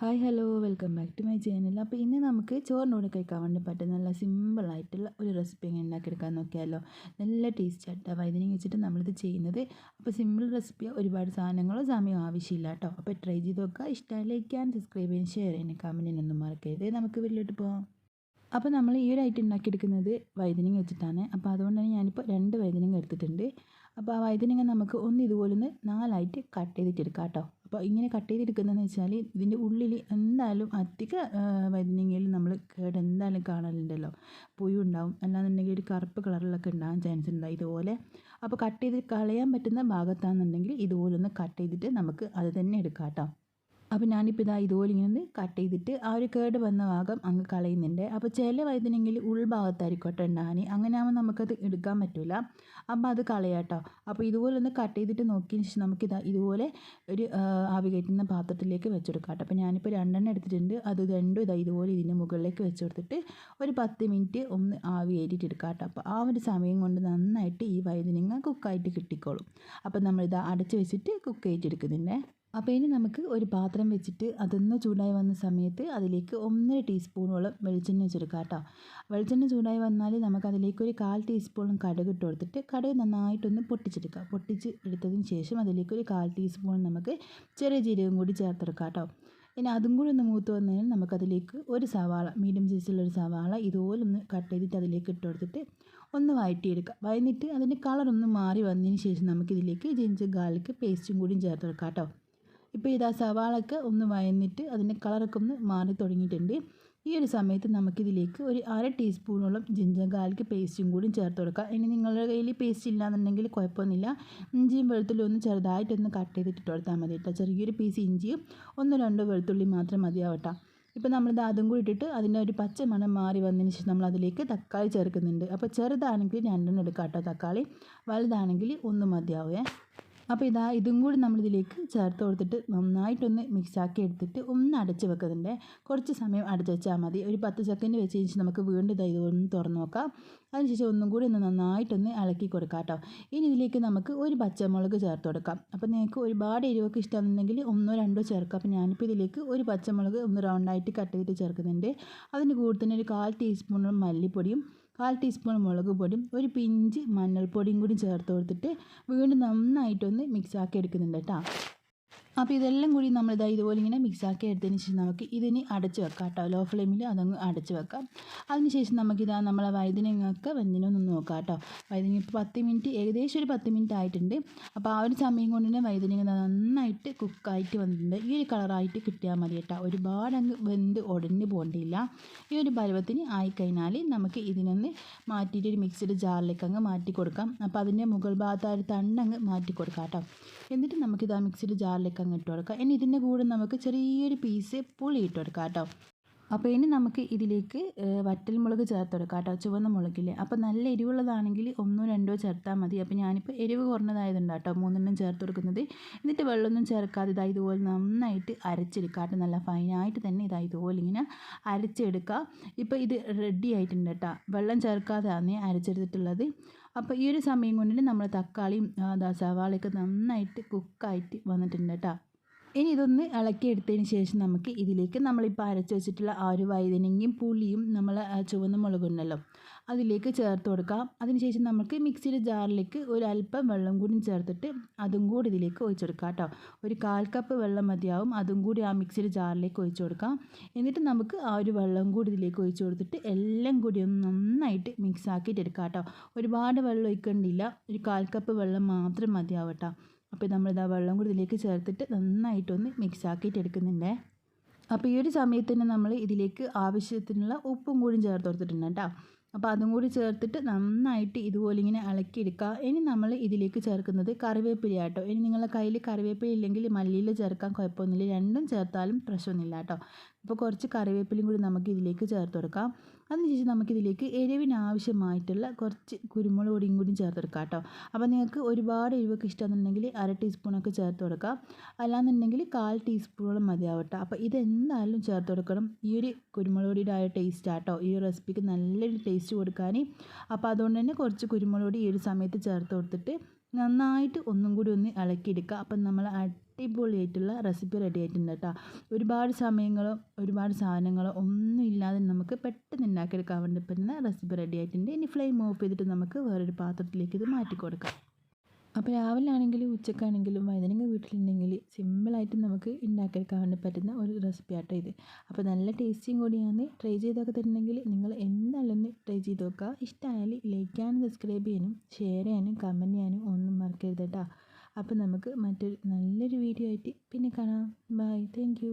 Hi hello welcome back to my channel അപ്പോൾ ഇന്ന് നമുക്ക് ചോറിനോട് കഴിക്കാൻ വേണ്ടി പറ്റുന്ന നല്ല സിമ്പിളായിട്ടുള്ള ഒരു റെസിപ്പി എങ്ങനെ ഉണ്ടാക്കിയെടുക്കാൻ നോക്കിയാലോ. നല്ല ടേസ്റ്റ് ആയിട്ട് വൈദ്യുതി വെച്ചിട്ട് നമ്മളിത് ചെയ്യുന്നത്. അപ്പോൾ സിമ്പിൾ റെസിപ്പി ഒരുപാട് സാധനങ്ങളോ സമയം ആവശ്യമില്ല കേട്ടോ. അപ്പോൾ ട്രൈ ചെയ്ത് നോക്കുക. ഇഷ്ടമായി ലൈക്ക് ആൻഡ് സബ്സ്ക്രൈബ് ചെയ്യാൻ ഷെയർ ചെയ്യാൻ കമന്റിനൊന്നും മറക്കരുത്. നമുക്ക് വീട്ടിലോട്ട് പോകാം അപ്പോൾ നമ്മൾ ഈ ഒരു ഐറ്റം ഉണ്ടാക്കിയെടുക്കുന്നത് വൈദ്യുതി വെച്ചിട്ടാണ്. അപ്പോൾ അതുകൊണ്ടാണ് ഞാനിപ്പോൾ രണ്ട് വൈദ്യുതി എടുത്തിട്ടുണ്ട്. അപ്പോൾ ആ വൈദ്യുതി നമുക്ക് ഒന്ന് ഇതുപോലെ ഒന്ന് നാലായിട്ട് കട്ട് ചെയ്തിട്ടെടുക്കാം കേട്ടോ. അപ്പോൾ ഇങ്ങനെ കട്ട് ചെയ്തെടുക്കുന്നതെന്ന് വെച്ചാൽ ഇതിന്റെ ഉള്ളിൽ എന്തായാലും അധിക വൈദ്യുതിയിൽ നമ്മൾ കേട് എന്തായാലും കാണലുണ്ടല്ലോ പുഴു ഉണ്ടാവും അല്ലാന്നുണ്ടെങ്കിൽ ഒരു കറുപ്പ് കളറിലൊക്കെ ഉണ്ടാകാൻ ചാൻസ് ഉണ്ട്. ഇതുപോലെ അപ്പോൾ കട്ട് ചെയ്ത് കളയാൻ പറ്റുന്ന ഭാഗത്താണെന്നുണ്ടെങ്കിൽ ഇതുപോലൊന്ന് കട്ട് ചെയ്തിട്ട് നമുക്ക് അത് തന്നെ എടുക്കാം കേട്ടോ. അപ്പോൾ ഞാനിപ്പോൾ ഇതാ ഇതുപോലെ ഇങ്ങനെ കട്ട് ചെയ്തിട്ട് ആ ഒരു കേട് വന്ന ഭാഗം അങ്ങ് കളയുന്നുണ്ട്. അപ്പോൾ ചില വൈദ്യുനെങ്കിൽ ഉൾഭാഗത്തായിരിക്കട്ടെ ഉണ്ടാകാൻ അങ്ങനെ ആകുമ്പോൾ നമുക്കത് എടുക്കാൻ പറ്റില്ല അപ്പോൾ അത് കളയാട്ടോ. അപ്പോൾ ഇതുപോലെ ഒന്ന് കട്ട് ചെയ്തിട്ട് നോക്കിയതിന് ശേഷം നമുക്കിതാ ഇതുപോലെ ഒരു ആവി കയറ്റുന്ന പാത്രത്തിലേക്ക് വെച്ചെടുക്കാം കേട്ടോ അപ്പോൾ ഞാനിപ്പോൾ രണ്ടെണ്ണം എടുത്തിട്ടുണ്ട്. അത് രണ്ടും ഇതാ ഇതുപോലെ ഇതിന്റെ മുകളിലേക്ക് വെച്ച് കൊടുത്തിട്ട് ഒരു പത്ത് മിനിറ്റ് ഒന്ന് ആവി കയറ്റിയിട്ട് എടുക്കാം കേട്ടോ അപ്പോൾ ആ ഒരു സമയം കൊണ്ട് നന്നായിട്ട് ഈ വൈദ്യുനിങ്ങ കുക്കായിട്ട് കിട്ടിക്കോളും. അപ്പോൾ നമ്മളിതാ അടച്ച് വെച്ചിട്ട് കുക്ക് ചെയ്തിട്ടെടുക്കുന്നുണ്ട് അപ്പോൾ ഇനി നമുക്ക് ഒരു പാത്രം വെച്ചിട്ട് അതൊന്ന് ചൂടായി വന്ന സമയത്ത് അതിലേക്ക് ഒന്നര ടീസ്പൂണോളം വെളിച്ചെണ്ണ വെച്ചെടുക്കാം കേട്ടോ. വെളിച്ചെണ്ണ ചൂടായി വന്നാൽ നമുക്ക് അതിലേക്ക് ഒരു കാൽ ടീസ്പൂണും കടുക് ഇട്ട് കൊടുത്തിട്ട് കടുക് നന്നായിട്ടൊന്ന് പൊട്ടിച്ചെടുക്കുക പൊട്ടിച്ച് എടുത്തതിന് ശേഷം അതിലേക്ക് ഒരു കാൽ ടീസ്പൂൺ നമുക്ക് ചെറിയ ജീരകം കൂടി ചേർത്തെടുക്കാം കേട്ടോ. ഇനി അതും കൂടി ഒന്ന് മൂത്ത് വന്നതിന് നമുക്കതിലേക്ക് ഒരു സവാള മീഡിയം സൈസിലുള്ള സവാള ഇതുപോലെ ഒന്ന് കട്ട് ചെയ്തിട്ട് അതിലേക്ക് ഇട്ട് കൊടുത്തിട്ട് ഒന്ന് വഴറ്റിയെടുക്കുക വഴന്നിട്ട് അതിന്റെ കളറൊന്ന് മാറി വന്നതിന് ശേഷം നമുക്കിതിലേക്ക് ജിഞ്ചർ ഗാർലിക് പേസ്റ്റും കൂടി ചേർത്തെടുക്കാം കേട്ടോ. ഇപ്പോൾ ഇതാ സവാളൊക്കെ ഒന്ന് വയന്നിട്ട് അതിന്റെ കളറൊക്കെ ഒന്ന് മാറി തുടങ്ങിയിട്ടുണ്ട്. ഈ ഒരു സമയത്ത് നമുക്കിതിലേക്ക് ഒരു അര ടീസ്പൂണോളം ജിഞ്ചർ ഗാർലിക് പേസ്റ്റും കൂടി ചേർത്ത് കൊടുക്കാം. ഇനി നിങ്ങളുടെ കയ്യിൽ പേസ്റ്റ് ഇല്ലാന്നുണ്ടെങ്കിൽ കുഴപ്പമൊന്നുമില്ല. ഇഞ്ചിയും വെളുത്തുള്ളി ഒന്ന് ചെറുതായിട്ടൊന്ന് കട്ട് ചെയ്തിട്ട് കൊടുത്താൽ മതി കേട്ടോ. ചെറിയൊരു പീസ് ഇഞ്ചിയും ഒന്ന് രണ്ടോ വെളുത്തുള്ളി മാത്രം മതിയാവട്ടെ. ഇപ്പോൾ നമ്മളിത് അതും കൂടി ഇട്ടിട്ട് അതിന്റെ ഒരു പച്ച മണം മാറി വന്നതിന് ശേഷം നമ്മൾ അതിലേക്ക് തക്കാളി ചേർക്കുന്നുണ്ട്. അപ്പോൾ ചെറുതാണെങ്കിൽ രണ്ടെണ്ണം എടുക്കാം കേട്ടോ തക്കാളി. വലുതാണെങ്കിൽ ഒന്ന് മതിയാവേ. അപ്പോൾ ഇതാ ഇതും കൂടി നമ്മളിതിലേക്ക് ചേർത്ത് കൊടുത്തിട്ട് നന്നായിട്ടൊന്ന് മിക്സാക്കി എടുത്തിട്ട് ഒന്ന് അടച്ച് വെക്കുന്നുണ്ട് കുറച്ച് സമയം അടച്ച് വെച്ചാൽ മതി. ഒരു പത്ത് സെക്കൻഡ് വെച്ച് കഴിഞ്ഞാൽ നമുക്ക് വീണ്ടും ഇതാ ഇതൊന്ന് തുറന്ന് നോക്കാം. അതിനുശേഷം ഒന്നും കൂടി ഒന്ന് നന്നായിട്ടൊന്ന് ഇളക്കി കൊടുക്കാം കേട്ടോ. ഇനി ഇതിലേക്ക് നമുക്ക് ഒരു പച്ചമുളക് ചേർത്ത് കൊടുക്കാം. അപ്പോൾ നിങ്ങൾക്ക് ഒരുപാട് എരിവൊക്കെ ഇഷ്ടമാണെന്നുണ്ടെങ്കിൽ ഒന്നോ രണ്ടോ ചേർക്കാം. അപ്പോൾ ഞാനിപ്പോൾ ഇതിലേക്ക് ഒരു പച്ചമുളക് ഒന്ന് റൗണ്ടായിട്ട് കട്ട് ചെയ്തിട്ട് ചേർക്കുന്നുണ്ട്. അതിന് കൂടെ തന്നെ ഒരു കാൽ ടീസ്പൂണോളം മല്ലിപ്പൊടിയും കാൽ ടീസ്പൂൺ മുളക് പൊടിയും ഒരു പിഞ്ച് മഞ്ഞൾപ്പൊടിയും കൂടി ചേർത്ത് കൊടുത്തിട്ട് വീണ്ടും നന്നായിട്ടൊന്ന് മിക്സാക്കി എടുക്കുന്നുണ്ട് കേട്ടോ. അപ്പോൾ ഇതെല്ലാം കൂടി നമ്മൾ ഇതാ ഇതുപോലെ ഇങ്ങനെ മിക്സാക്കി എടുത്തതിന് ശേഷം നമുക്ക് ഇതിന് അടച്ച് വെക്കാം കേട്ടോ. ലോ ഫ്ലെയിമിൽ അതങ്ങ് അടച്ച് വെക്കാം. അതിനുശേഷം നമുക്കിതാ നമ്മളെ വൈദ്യനങ്ങൾക്ക് വെന്തിനൊന്ന് നോക്കാം കേട്ടോ. വൈദ്യുന ഇപ്പോൾ പത്ത് മിനിറ്റ് ഏകദേശം ഒരു പത്ത് മിനിറ്റ് ആയിട്ടുണ്ട്. അപ്പോൾ ആ ഒരു സമയം കൊണ്ട് തന്നെ വൈദ്യുനങ്ങ നന്നായിട്ട് കുക്കായിട്ട് വന്നിട്ടുണ്ട്. ഈ ഒരു കളറായിട്ട് കിട്ടിയാൽ മതി കേട്ടോ. ഒരുപാട് അങ്ങ് വെന്ത് ഉടഞ്ഞ് പോകേണ്ടിയില്ല ഈ ഒരു പരുവത്തിന് ആയിക്കഴിഞ്ഞാൽ നമുക്ക് ഇതിനൊന്ന് മാറ്റിയിട്ട് ഒരു മിക്സിയുടെ ജാറിലേക്ക് അങ്ങ് മാറ്റി കൊടുക്കാം. അപ്പോൾ അതിന്റെ മുകൾ ഭാഗത്ത് ആ ഒരു തണ്ണങ്ങ് മാറ്റി കൊടുക്കാം കേട്ടോ. എന്നിട്ട് നമുക്കിത് ആ മിക്സിയുടെ ജാറിലേക്ക് അങ്ങ് ഇട്ട് കൊടുക്കാം ഇനി ഇതിന്റെ കൂടെ നമുക്ക് ചെറിയൊരു പീസ് പുളി ഇട്ട് കൊടുക്കാം കേട്ടോ. അപ്പോൾ ഇനി നമുക്ക് ഇതിലേക്ക് വറ്റൽമുളക് ചേർത്ത് കൊടുക്കാം കേട്ടോ ചുവന്ന മുളകില്ലേ അപ്പോൾ നല്ല എരിവുള്ളതാണെങ്കിൽ ഒന്നോ രണ്ടോ ചേർത്താൽ മതി. അപ്പോൾ ഞാനിപ്പോൾ എരിവ് കുറഞ്ഞതായതുണ്ട് കേട്ടോ മൂന്നെണ്ണം ചേർത്ത് കൊടുക്കുന്നത്. എന്നിട്ട് വെള്ളമൊന്നും ചേർക്കാതെ ഇതാ ഇതുപോലെ നന്നായിട്ട് അരച്ചെടുക്കുക കേട്ടോ. നല്ല ഫൈനായിട്ട് തന്നെ ഇതാ ഇതുപോലെ ഇങ്ങനെ അരച്ചെടുക്കുക ഇപ്പോൾ ഇത് റെഡി ആയിട്ടുണ്ട് കേട്ടോ. വെള്ളം ചേർക്കാതെയാണ് അരച്ചെടുത്തിട്ടുള്ളത്. അപ്പോൾ ഈ ഒരു സമയം കൊണ്ടിട്ട് നമ്മൾ തക്കാളിയും സവാളയൊക്കെ നന്നായിട്ട് കുക്കായിട്ട് വന്നിട്ടുണ്ട് കേട്ടോ ഇനി ഇതൊന്ന് ഇളക്കിയെടുത്തതിന് ശേഷം നമുക്ക് ഇതിലേക്ക് നമ്മളിപ്പോൾ അരച്ച് വെച്ചിട്ടുള്ള ആ ഒരു വൈതനങ്ങയും പുളിയും നമ്മൾ ചുവന്ന മുളകുണ്ടല്ലോ അതിലേക്ക് ചേർത്ത് കൊടുക്കാം. അതിനുശേഷം നമുക്ക് മിക്സിയുടെ ജാറിലേക്ക് ഒരു അല്പം വെള്ളം കൂടി ചേർത്തിട്ട് അതും കൂടി ഇതിലേക്ക് ഒഴിച്ചു കൊടുക്കാം കേട്ടോ. ഒരു കാൽ കപ്പ് വെള്ളം മതിയാവും അതും കൂടി ആ മിക്സിയുടെ ജാറിലേക്ക് ഒഴിച്ചു കൊടുക്കാം. എന്നിട്ട് നമുക്ക് ആ ഒരു വെള്ളം കൂടി ഇതിലേക്ക് ഒഴിച്ചു കൊടുത്തിട്ട് എല്ലാം കൂടി ഒന്ന് നന്നായിട്ട് മിക്സ് ആക്കിയിട്ട് എടുക്കാം കേട്ടോ. ഒരുപാട് വെള്ളം ഒഴിക്കേണ്ടില്ല ഒരു കാൽ കപ്പ് വെള്ളം മാത്രം മതിയാവട്ടോ അപ്പോൾ നമ്മളിതാ വെള്ളം കൂടി ഇതിലേക്ക് ചേർത്തിട്ട് നന്നായിട്ടൊന്ന് മിക്സ് ആക്കിയിട്ട് എടുക്കുന്നുണ്ട്. അപ്പോൾ ഈ ഒരു സമയത്ത് തന്നെ നമ്മൾ ഇതിലേക്ക് ആവശ്യത്തിനുള്ള ഉപ്പും കൂടി ചേർത്ത് കൊടുത്തിട്ടുണ്ട് കേട്ടോ. അപ്പോൾ അതും കൂടി ചേർത്തിട്ട് നന്നായിട്ട് ഇതുപോലെ ഇങ്ങനെ ഇളക്കിയെടുക്കുക. ഇനി നമ്മൾ ഇതിലേക്ക് ചേർക്കുന്നത് കറിവേപ്പില കേട്ടോ. ഇനി നിങ്ങളുടെ കയ്യിൽ കറിവേപ്പില ഇല്ലെങ്കിൽ മല്ലിയിൽ ചേർക്കാൻ കുഴപ്പമൊന്നുമില്ല. രണ്ടും ചേർത്താലും പ്രശ്നമൊന്നുമില്ല കേട്ടോ. അപ്പോൾ കുറച്ച് കറിവേപ്പിലും കൂടി നമുക്ക് ഇതിലേക്ക് ചേർത്ത് കൊടുക്കാം. അതിനുശേഷം നമുക്കിതിലേക്ക് എരിവിന് ആവശ്യമായിട്ടുള്ള കുറച്ച് കുരുമുളക് പൊടിയും കൂടി ചേർത്ത് കൊടുക്കാം കേട്ടോ. അപ്പോൾ നിങ്ങൾക്ക് ഒരുപാട് എരിവൊക്കെ ഇഷ്ടമെന്നുണ്ടെങ്കിൽ അര ടീസ്പൂണൊക്കെ ചേർത്ത് കൊടുക്കാം. അല്ലാന്നുണ്ടെങ്കിൽ കാൽ ടീസ്പൂണോളം മതിയാവട്ടെ അപ്പോൾ ഇതെന്തായാലും ചേർത്ത് കൊടുക്കണം. ഈ ഒരു കുരുമുളക് പൊടിയുടെ ആ ടേസ്റ്റ് ആട്ടോ ഈ റെസിപ്പിക്ക് നല്ലൊരു ടേസ്റ്റ് കൊടുക്കാൻ അപ്പോൾ അതുകൊണ്ട് തന്നെ കുറച്ച് കുരുമുളക് പൊടി ഈ ഒരു സമയത്ത് ചേർത്ത് കൊടുത്തിട്ട് നന്നായിട്ട് ഒന്നും കൂടി ഒന്ന് ഇളക്കിയെടുക്കുക. അപ്പം നമ്മൾ അടിപൊളിയായിട്ടുള്ള റെസിപ്പി റെഡി ആയിട്ടുണ്ട് കേട്ടോ. ഒരുപാട് സമയങ്ങളോ ഒരുപാട് സാധനങ്ങളോ ഒന്നും ഇല്ലാതെ നമുക്ക് പെട്ടെന്ന് ഉണ്ടാക്കിയെടുക്കാൻ വേണ്ടി പറ്റുന്ന റെസിപ്പി റെഡി ആയിട്ടുണ്ട്. ഇനി ഫ്ലെയിം ഓഫ് ചെയ്തിട്ട് നമുക്ക് വേറൊരു പാത്രത്തിലേക്ക് ഇത് മാറ്റി കൊടുക്കാം അപ്പോൾ രാവിലെ ആണെങ്കിലും ഉച്ചക്കാണെങ്കിലും വൈകുന്നേരം വീട്ടിലുണ്ടെങ്കിൽ സിമ്പിളായിട്ട് നമുക്ക് ഉണ്ടാക്കിയെടുക്കാൻ വേണ്ടി പറ്റുന്ന ഒരു റെസിപ്പി ആട്ടോ ഇത്. അപ്പോൾ നല്ല ടേസ്റ്റിയും കൂടിയാണ്. ട്രൈ ചെയ്തൊക്കെ തരുന്നെങ്കിൽ നിങ്ങൾ എന്തായാലും ട്രൈ ചെയ്ത് നോക്കുക. ഇഷ്ടമായാൽ ലൈക്ക് ചെയ്യാനും സബ്സ്ക്രൈബ് ചെയ്യാനും ഷെയർ ചെയ്യാനും കമന്റ് ചെയ്യാനും ഒന്നും മറക്കരുത് കേട്ടോ അപ്പോൾ നമുക്ക് മറ്റൊരു നല്ലൊരു വീഡിയോ ആയിട്ട് പിന്നെ കാണാം. Bye thank